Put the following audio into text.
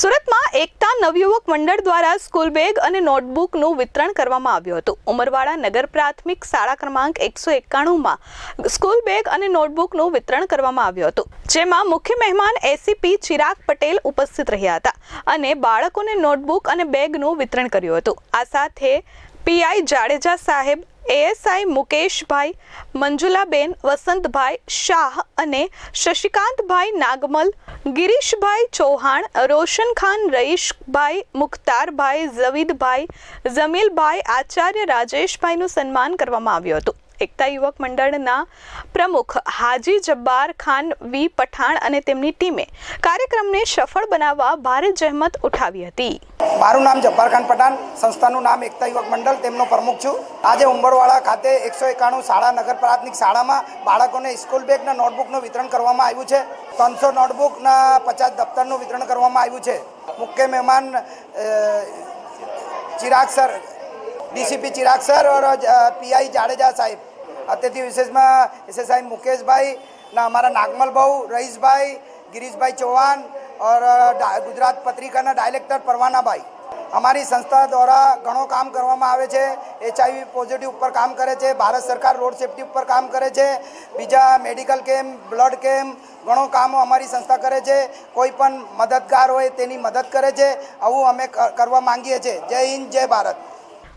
સુરતમાં એકતા નવયુવક મંડળ દ્વારા સ્કૂલ બેગ અને નોટબુકનું વિતરણ કરવામાં આવ્યું હતું. ઉમરવાડા નગર પ્રાથમિક શાળા ક્રમાંક એકસો એકાણુંમાં સ્કૂલ બેગ અને નોટબુકનું વિતરણ કરવામાં આવ્યું હતું. જેમાં મુખ્ય મહેમાન એસીપી ચિરાગ પટેલ ઉપસ્થિત રહ્યા હતા અને બાળકોને નોટબુક અને બેગનું વિતરણ કર્યું હતું. આ સાથે પીઆઈ જાડેજા સાહેબ એએસઆઈ મુકેશભાઈ, મંજુલાબેન, વસંતભાઈ શાહ અને શશિકાંતભાઈ નાગમલ, ગિરીશભાઈ ચૌહાણ રોશન ખાન રઈશભાઈ, મુખ્તારભાઈ, ઝવીદભાઈ જમીલભાઈ આચાર્ય રાજેશભાઈનું સન્માન કરવામાં આવ્યું હતું. એકતા યુવક મંડળના પ્રમુખ હાજી જબ્બાર ખાન વી પઠાણ અને તેમની ટીમે કાર્યક્રમને સફળ બનાવવા ભારે જહેમત ઉઠાવી હતી. મારું નામ જબ્બાર ખાન પઠાણ, સંસ્થાનું નામ એકતા યુવક મંડળ, તેમનો પ્રમુખ છું. આજે ઉંબરવાડા ખાતે એકસો એકાણું શાળા નગર પ્રાથમિક શાળામાં બાળકોને સ્કૂલ બેગના નોટબુકનું વિતરણ કરવામાં આવ્યું છે. ત્રણસો નોટબુકના પચાસ દફતરનું વિતરણ કરવામાં આવ્યું છે. મુખ્ય મહેમાન Chirag sir DCP Chirag sir ઓર પીઆઈ જાડેજા સાહેબ. અતિથि વિશેષમાં એસએસઆઈ મુકેશભાઈ, ના, અમારા નાગમલ ભાઉ રહીશભાઈ, ગિરીશભાઈ ચૌહાણ, ઓર ગુજરાત પત્રિકાના ડાયરેક્ટર પરવાનાભાઈ. અમારી સંસ્થા દ્વારા ઘણો કામ કરવામાં આવે છે. એચઆઈવી પોઝિટિવ ઉપર કામ કરે છે. ભારત સરકાર રોડ સેફટી ઉપર કામ કરે છે. બીજા મેડિકલ કેમ્પ, બ્લડ કેમ્પ, ઘણો કામો અમારી સંસ્થા કરે છે. કોઈ પણ મદદગાર હોય તેની મદદ કરે છે. આવું અમે કરવા માંગીએ છીએ Jai Hind, Jai Bharat.